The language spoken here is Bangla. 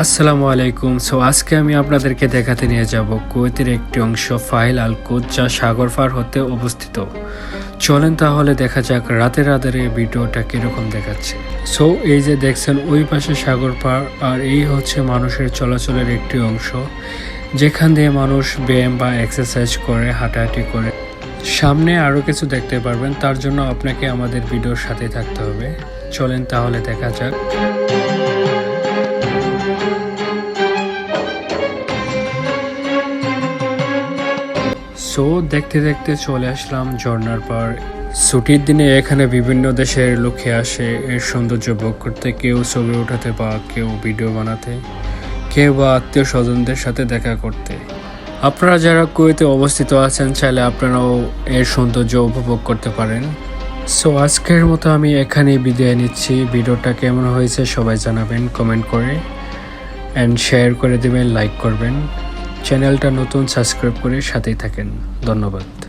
আসসালামু আলাইকুম। সো আজকে আমি আপনাদেরকে দেখাতে নিয়ে যাব কুয়েতের একটি অংশ, ফাইল আল কুদ যা সাগর পার হতে অবস্থিত। চলেন তাহলে দেখা যাক রাতের এই ভিডিওটা কীরকম দেখাচ্ছে। সো এই যে দেখছেন, ওই পাশে সাগর পার, আর এই হচ্ছে মানুষের চলাচলের একটি অংশ, যেখান দিয়ে মানুষ ব্যায়াম বা এক্সারসাইজ করে, হাঁটাহাঁটি করে। সামনে আরও কিছু দেখতে পারবেন, তার জন্য আপনাকে আমাদের ভিডিওর সাথে থাকতে হবে। চলেন তাহলে দেখা যাক। সো দেখতে দেখতে চলে আসলাম ঝর্নার পর। ছুটির দিনে এখানে বিভিন্ন দেশের লোকে আসে, এর সৌন্দর্য ভোগ করতে, কেউ ছবি ওঠাতে বা কেউ ভিডিও বানাতে, কেউ বা আত্মীয় স্বজনদের সাথে দেখা করতে। আপনারা যারা কুয়েতে অবস্থিত আছেন, চাইলে আপনারাও এর সৌন্দর্য উপভোগ করতে পারেন। সো আজকের মতো আমি এখানেই বিদায় নিচ্ছি। ভিডিওটা কেমন হয়েছে সবাই জানাবেন, কমেন্ট করে। অ্যান্ড শেয়ার করে দেবেন লাইক করবেন। চ্যানেলটা নতুন সাবস্ক্রাইব করে সাথেই থাকেন। ধন্যবাদ।